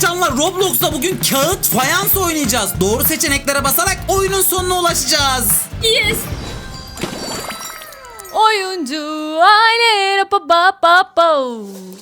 Evet canlar Roblox'ta bugün kağıt fayans oynayacağız. Doğru seçeneklere basarak oyunun sonuna ulaşacağız. Yes. Oyuncu aile.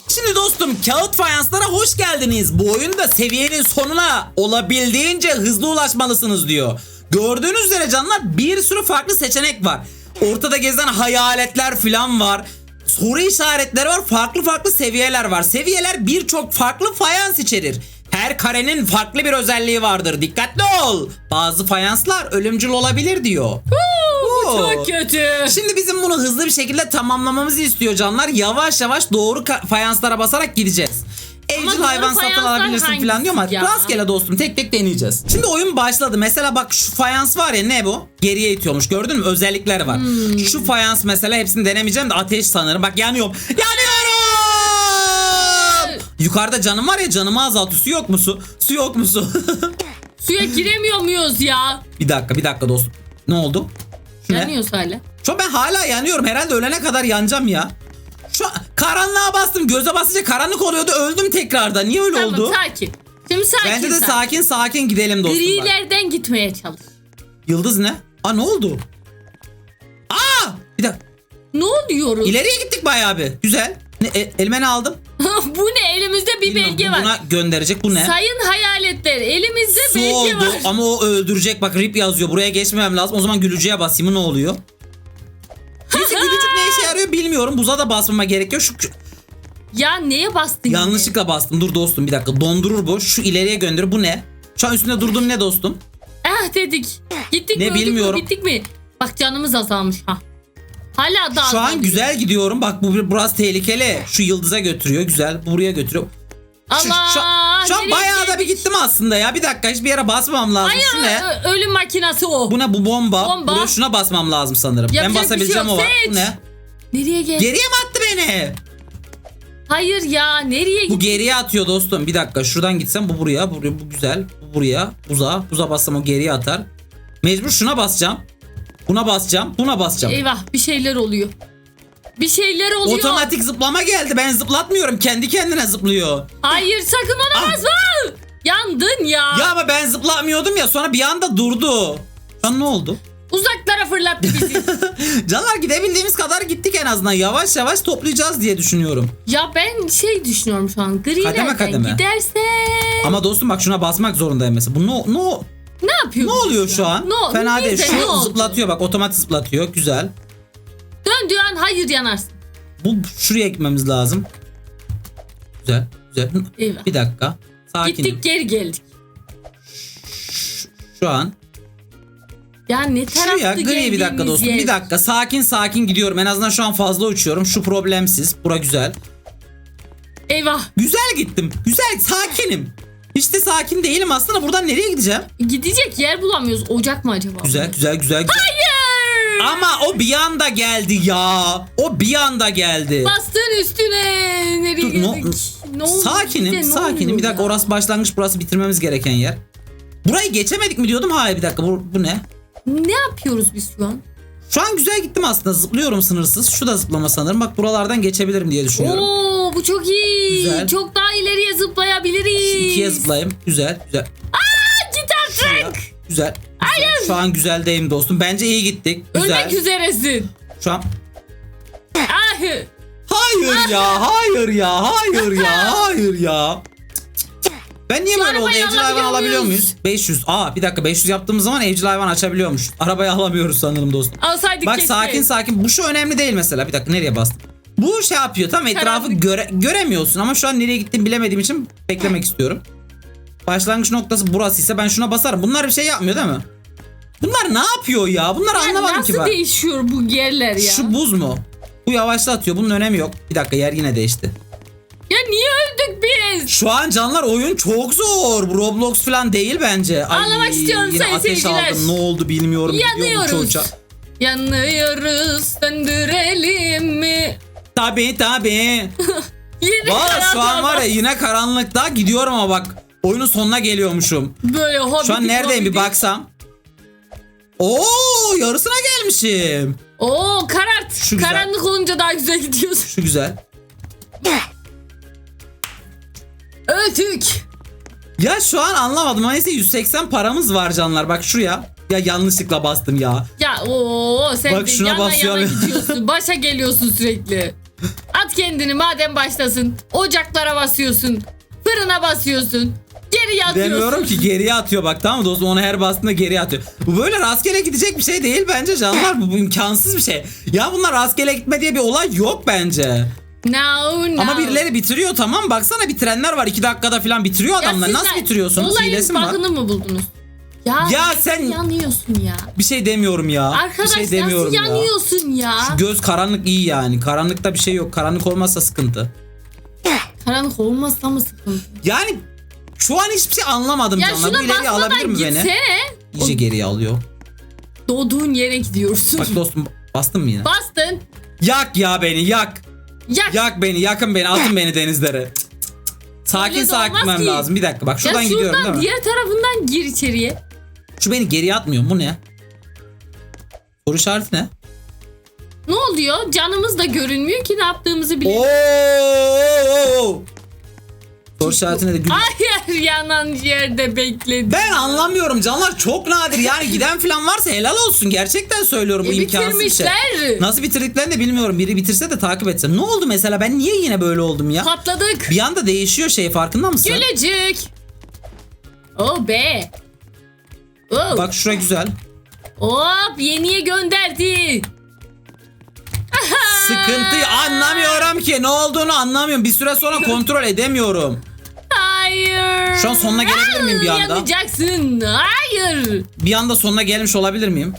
Şimdi dostum kağıt fayanslara hoş geldiniz. Bu oyunda seviyenin sonuna olabildiğince hızlı ulaşmalısınız diyor. Gördüğünüz üzere canlar bir sürü farklı seçenek var. Ortada gezen hayaletler falan var. Soru işaretleri var. Farklı farklı seviyeler var. Seviyeler birçok farklı fayans içerir. Her karenin farklı bir özelliği vardır. Dikkatli ol. Bazı fayanslar ölümcül olabilir diyor. Oo. Çok kötü. Şimdi bizim bunu hızlı bir şekilde tamamlamamızı istiyor canlar. Yavaş yavaş doğru fayanslara basarak gideceğiz. Evcil hayvan satın alabilirsin falan diyor ama ya? rastgele dostum tek tek deneyeceğiz. Şimdi oyun başladı. Mesela bak şu fayans var ya ne bu? Geriye itiyormuş gördün mü? Özellikler var. Hmm. Şu fayans mesela hepsini denemeyeceğim de ateş sanırım. Bak yanıyorum. Yanıyorum! Yukarıda canım var ya canımı azaltıyor. Su yok mu su? Su yok mu su? Suya giremiyor muyuz ya? bir dakika bir dakika dostum. Ne oldu? Ne? Yanıyoruz hala. Şu an ben hala yanıyorum. Herhalde ölene kadar yanacağım ya. Şu an karanlığa bastım. Göze basınca karanlık oluyordu. Öldüm tekrardan. Niye öyle Tamam oldu? sakin. Şimdi sakin Bence de sakin. sakin sakin gidelim dostum. bak. Grilerden gitmeye çalış. Yıldız ne? Aa ne oldu? Aa! Bir dakika. Ne oluyoruz? İleriye gittik bayağı bir. Güzel. E, elime ne aldım? bu ne? Elimizde bir Bilmiyorum, belge bu var. Buna gönderecek. Bu ne? Sayın hayaletler elimizde Su belge oldu var. ama o öldürecek. Bak rip yazıyor. Buraya geçmemem lazım. O zaman gülücüye basayım. Ne oluyor? Neyse gülücük ne işe yarıyor bilmiyorum. Buza da basmama gerek yok. Şu, Ya neye bastın yine? Yanlışlıkla bastım. Dur dostum bir dakika. Dondurur bu. Şu ileriye gönderiyor. Bu ne? Şu an üstünde durduğum ne dostum? Ah dedik. Gittik Ne mi bilmiyorum. bittik mi? Bak canımız azalmış ha. Hala da Şu an güzel gidiyorum. Bak bu burası tehlikeli. Şu yıldıza götürüyor. Güzel. Bu Buraya götürüyor. Şu, Allah. şu, şu an nereye bayağı da bir gittim aslında ya. Bir dakika hiçbir yere basmamam lazım. Hayır Şu ne? ö- ölüm makinası o. Bu ne? Bu bomba. Bomba. Buraya şuna basmam lazım sanırım. Yapacak ben şey basabileceğim yok. o var. Seç. Bu ne? Nereye gel? Geriye mi attı beni? Hayır ya nereye Bu git? geriye atıyor dostum. Bir dakika şuradan gitsem bu buraya. Buraya bu güzel. Bu buraya. Buza. Buza bassam o geriye atar. Mecbur şuna basacağım. Buna basacağım. Buna basacağım. Eyvah bir şeyler oluyor. Bir şeyler oluyor. Otomatik zıplama geldi. Ben zıplatmıyorum. Kendi kendine zıplıyor. Hayır sakın ona Ah. basma. Yandın ya. Ya ama ben zıplamıyordum ya. Sonra bir anda durdu. An ne oldu? Uzaklara fırlattı bizi. Canlar gidebildiğimiz kadar gittik en azından. Yavaş yavaş toplayacağız diye düşünüyorum. ya ben şey düşünüyorum şu an. Grilerden Kademe kademe. giderse Ama dostum bak şuna basmak zorundayım mesela. Bu ne, ne, ne yapıyor? ne oluyor şu an? Ne, Fena değil. Şu zıplatıyor bak. Otomatik zıplatıyor. Güzel. Döndüğü an hayır yanarsın. Bu şuraya gitmemiz lazım. Güzel. Güzel. Eyvah. Bir dakika. Sakinim. Gittik geri geldik. Şu an Ya ne taraftı Şuraya gri bir dakika dostum. yer? Bir dakika sakin sakin gidiyorum. En azından şu an fazla uçuyorum. Şu problemsiz. Bura güzel. Eyvah. Güzel gittim. Güzel sakinim. Hiç de sakin değilim aslında. Buradan nereye gideceğim? Gidecek yer bulamıyoruz. Ocak mı acaba? Güzel güzel güzel. güzel. Hayır. Ama o bir anda geldi ya. O bir anda geldi. Bastığın üstüne. Nereye Dur, no- geldik? Ne oldu sakinim bize, ne sakinim. oluyor Bir dakika ya? orası başlangıç burası bitirmemiz gereken yer. Burayı geçemedik mi diyordum. Hayır bir dakika bu, bu ne? Ne yapıyoruz biz şu an? Şu an güzel gittim aslında. Zıplıyorum sınırsız. Şu da zıplama sanırım. Bak buralardan geçebilirim diye düşünüyorum. Oo bu çok iyi. Güzel. Çok daha ileriye zıplayabiliriz. Şu ikiye zıplayayım. Güzel güzel. Git artık. Güzel. güzel. Şu an güzeldeyim dostum. Bence iyi gittik. Güzel. Ölmek üzeresin. Şu an Ah. Hayır ya, hayır ya, hayır ya, hayır ya. Ben niye Şu böyle oldu? arabayı Evcil hayvan alabiliyor alabiliyor muyuz? muyuz? 500. Aa bir dakika 500 yaptığımız zaman evcil hayvan açabiliyormuş. Arabayı alamıyoruz sanırım dostum. Alsaydık Bak keşke. sakin sakin. Bu şu önemli değil mesela. Bir dakika nereye bastım? Bu şey yapıyor tam etrafı Karanlık. göre, göremiyorsun ama şu an nereye gittiğimi bilemediğim için beklemek istiyorum. Başlangıç noktası burası ise ben şuna basarım. Bunlar bir şey yapmıyor değil mi? Bunlar ne yapıyor ya? Bunları Ya anlamadım nasıl ki ben. değişiyor bu yerler ya? Şu buz mu? Bu yavaşlatıyor. Bunun önemi yok. Bir dakika yer yine değişti. Ya niye öldük biz? Şu an canlar oyun çok zor. Roblox falan değil bence. Ay, Ağlamak istiyorum yine sayın ateş seyirciler. aldım. Ne oldu bilmiyorum. Yanıyoruz. çocuğa. Yanıyoruz söndürelim mi? Tabii tabii. Yine Valla şu an var ya yine karanlıkta gidiyorum ama bak. Oyunun sonuna geliyormuşum. Böyle hobi Şu an neredeyim bir baksam. Oo yarısına gelmişim. Oo karart. Şu güzel. Karanlık olunca daha güzel gidiyorsun. Şu güzel. Öldük. Ya şu an anlamadım. Ama Neyse 180 paramız var canlar. Bak şuraya. Ya yanlışlıkla bastım ya. Ya o sen Bak de şuna yana yana gidiyorsun. Başa geliyorsun sürekli. At kendini madem başlasın. Ocaklara basıyorsun. Fırına basıyorsun. Geriye atıyorsun. Demiyorum ki geriye atıyor bak tamam mı dostum onu her bastığında geriye atıyor. Bu böyle rastgele gidecek bir şey değil bence canlar bu, bu imkansız bir şey. Ya bunlar rastgele gitme diye bir olay yok bence. No, no. Ama birileri bitiriyor tamam baksana bitirenler var 2 dakikada falan bitiriyor Ya adamlar. Nasıl bitiriyorsunuz? Olayın Hilesi mi var? bug'ını mı buldunuz? Ya, Ya sen- yanıyorsun ya. Bir şey demiyorum ya. Arkadaş bir şey demiyorum nasıl ya. yanıyorsun ya? Göz karanlık iyi yani. Karanlıkta bir şey yok. Karanlık olmazsa sıkıntı. Karanlık olmazsa mı sıkıntı? Yani şu an hiçbir şey anlamadım Ya canlar. Bu şuna ileriye alabilir basmadan mi beni? gitsene. İyice geriye alıyor. Doğduğun yere gidiyorsun. Bak dostum bastın mı yine? Bastın. Yak ya beni yak. Yak. Yak beni yakın beni atın beni denizlere. Cık, cık, cık. Sakin Öyle de sakin olmaz gitmem ki. lazım. Bir dakika bak Ya şuradan gidiyorum değil mi? diğer tarafından gir içeriye. Şu beni geriye atmıyor. Bu ne? Soru işareti ne? Ne oluyor? Canımız da görünmüyor ki ne yaptığımızı bile. Oo! Soru işaretine de gül. Hayır yanan yerde bekledi. Ben anlamıyorum canlar çok nadir yani giden falan varsa helal olsun gerçekten söylüyorum bu E, imkansız bir şey. bitirmişler. Nasıl bitirdiklerini de bilmiyorum biri bitirse de takip etsem. Ne oldu mesela ben niye yine böyle oldum ya? Patladık. Bir anda değişiyor şey farkında mısın? Gülücük. Oh be. Oh. Bak şura güzel. Hop yeniye gönderdi. Sıkıntıyı anlamıyorum ki ne olduğunu anlamıyorum. Bir süre sonra kontrol edemiyorum. Hayır. Şu an sonuna gelebilir miyim bir anda? Yanacaksın. Hayır. Bir anda sonuna gelmiş olabilir miyim?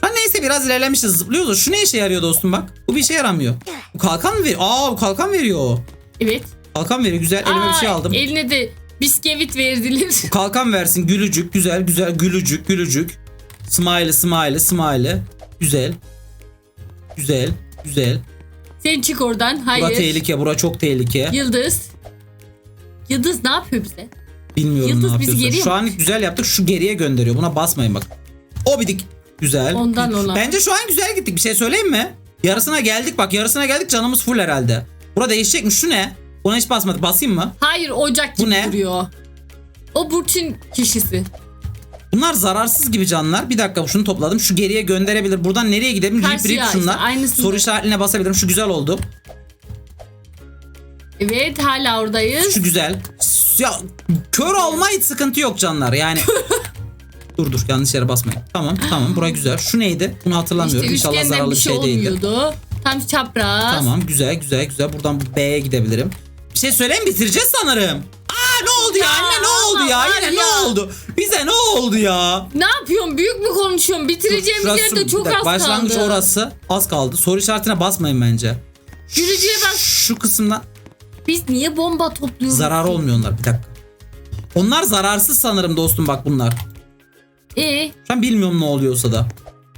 Ha neyse biraz ilerlemişiz zıplıyoruz. Şu ne işe yarıyor dostum bak. Bu bir işe yaramıyor. Bu kalkan mı veriyor? Aa bu kalkan veriyor. Evet. Kalkan veriyor güzel elime bir şey aldım. Eline de biskevit verdiler. Kalkan versin gülücük güzel güzel gülücük gülücük. Smiley smiley smiley. Güzel. Güzel güzel. Sen çık oradan. Bura Hayır. tehlike bura çok tehlike. Yıldız. Yıldız ne yapıyor bize? Bilmiyorum Yıldız ne bizi yapıyorsun. geriye Şu mi? an güzel yaptık şu geriye gönderiyor. Buna basmayın bak. O bidik. Güzel. Ondan ona. Bence şu an güzel gittik. Bir şey söyleyeyim mi? Yarısına geldik bak yarısına geldik canımız full herhalde. Bura değişecek mi? Şu ne? Buna hiç basmadık. Basayım mı? Hayır ocak Bu gibi ne? duruyor. O Burçin kişisi. Bunlar zararsız gibi canlar. Bir dakika şunu topladım. Şu geriye gönderebilir. Buradan nereye gidelim? Rip Karşıya rip işte, şunlar. aynısını. Soru işaretine basabilirim. Şu güzel oldu. Evet hala oradayız. Şu güzel. Ya kör olma hiç sıkıntı yok canlar. Yani dur dur yanlış yere basmayın. Tamam tamam bura güzel. Şu neydi? Bunu hatırlamıyorum. İşte İnşallah üçgenden zararlı bir şey, değildir. olmuyordu. Tam çapraz. Tamam güzel güzel güzel. Buradan B'ye gidebilirim. Bir şey söyleyeyim bitireceğiz sanırım. Aa ne oldu ya? Ya, Anne ne oldu ya? Yine ne oldu? Bize ne oldu ya? Ne yapıyorsun? Büyük mü konuşuyorsun? Bitireceğimiz Şurası- yerde çok dakika, az Başlangıç kaldı. orası az kaldı. Soru işaretine basmayın bence. Yürücüye bak. Şu kısımdan Biz niye bomba topluyoruz? zarar olmuyor onlar. Bir dakika. Onlar zararsız sanırım dostum bak bunlar. Ee, an bilmiyorum ne oluyorsa da.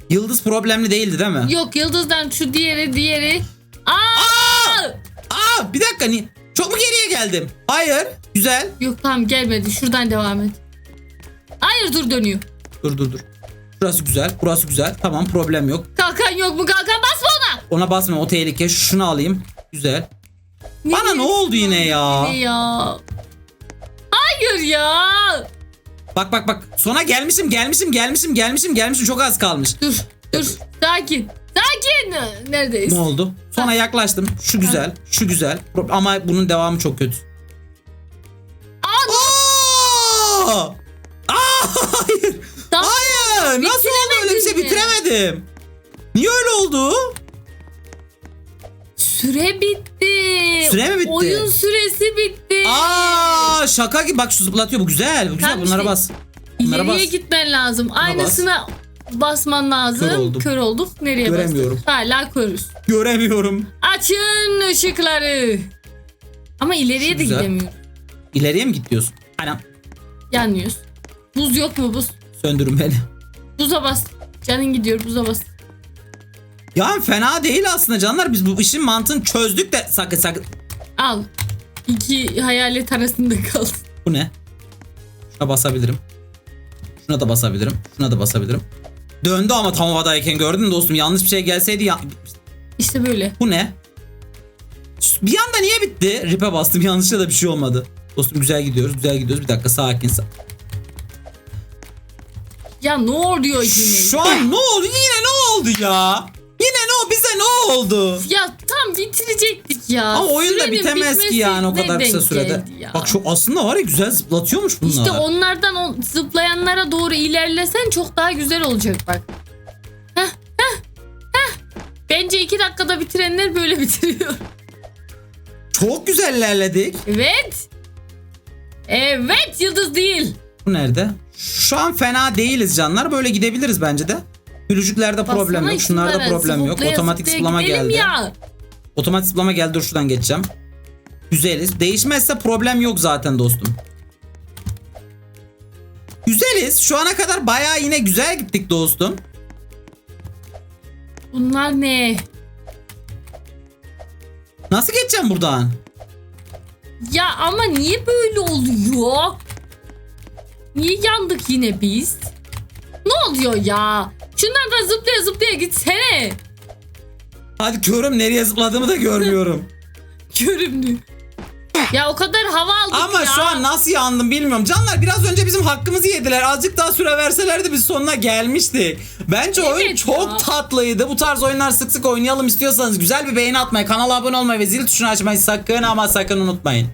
Yıldız problemli değildi değil mi? yok yıldızdan şu diğeri diğeri. Aa! Aa bir dakika ni çok mu geriye geldim? Hayır. Güzel. Yok tamam gelmedi. Şuradan devam et. Hayır dur dönüyor. Dur dur dur. Burası güzel. Burası güzel. Tamam problem yok. Kalkan yok mu? Kalkan basma ona. Ona basma o tehlike. Şunu alayım. Güzel. Bana ne oldu yine ya? Ne ya? Hayır ya. Bak bak bak. Sona gelmişim gelmişim gelmişim gelmişim gelmişim. Çok az kalmış. Dur dur sakin. Sakin. Neredeyiz? Ne oldu? Sona yaklaştım. Şu güzel. Şu güzel. Ama bunun devamı çok kötü. Aa! Aa! Hayır. Hayır. Nasıl oldu öyle bir şey? Bitiremedim. Niye öyle oldu? Süre bitti. Süre mi bitti? Oyun süresi bitti. Aa şaka gibi bak şu zıplatıyor bu güzel bu güzel Tamam bunlara işte. bas. Bunlara İleriye bas. gitmen lazım. Aynısına basman lazım. Kör oldum. Olduk. Nereye Göremiyorum. bastık? Hala körüz. Göremiyorum. Açın ışıkları. Ama ileriye de güzel. gidemiyoruz. İleriye mi git diyorsun? Anam. Buz yok mu buz? söndürün beni. Buza bas. Canın gidiyor buza bas. Ya fena değil aslında canlar biz bu işin mantığını çözdük de sakın sakın. Al. İki hayalet arasında kaldın. Bu ne? Şuna basabilirim. Şuna da basabilirim. Şuna da basabilirim. Döndü ama tam havadayken gördün mü dostum yanlış bir şey gelseydi ya... İşte böyle. Bu ne? Bir anda niye bitti? Rip'e bastım yanlışlıkla da bir şey olmadı. Dostum güzel gidiyoruz güzel gidiyoruz. Bir dakika sakin. sa- Ya ne oluyor yine? Şu an ne oldu? Yine ne oldu ya? Yine ne oldu? Ya tam bitirecektik ya. Ama oyun da Sürenin bitemez ki bitmesi yani o kadar kısa denk sürede. geldi ya? Bak şu aslında var ya güzel zıplatıyormuş bunlar. İşte onlardan o zıplayanlara doğru ilerlesen çok daha güzel olacak bak. Heh, heh, heh. Bence iki dakikada bitirenler böyle bitiriyor. Çok güzel ilerledik. Evet. Evet yıldız değil. Bu nerede? Şu an fena değiliz canlar. Böyle gidebiliriz bence de. Gülücüklerde problem yok. Şunlarda isimlere, problem yok. zıplaya Otomatik zıplaya zıplama gidelim geldi. Ya. Otomatik zıplama geldi. Dur şuradan geçeceğim. Güzeliz. Değişmezse problem yok zaten dostum. Güzeliz. Şu ana kadar bayağı yine güzel gittik dostum. Bunlar ne? Nasıl geçeceğim buradan? Ya ama niye böyle oluyor? Niye yandık yine biz? Ne oluyor ya? Şunlardan zıplaya zıplaya gitsene. Hadi körüm nereye zıpladığımı da görmüyorum. Görümlü. Ya o kadar hava aldık Ama ya. şu an nasıl yandım bilmiyorum. Canlar biraz önce bizim hakkımızı yediler. Azıcık daha süre verselerdi biz sonuna gelmiştik. Bence oyun Evet çok ya. tatlıydı. Bu tarz oyunlar sık sık oynayalım istiyorsanız güzel bir beğeni atmayı, kanala abone olmayı ve zil tuşunu açmayı sakın ama sakın unutmayın.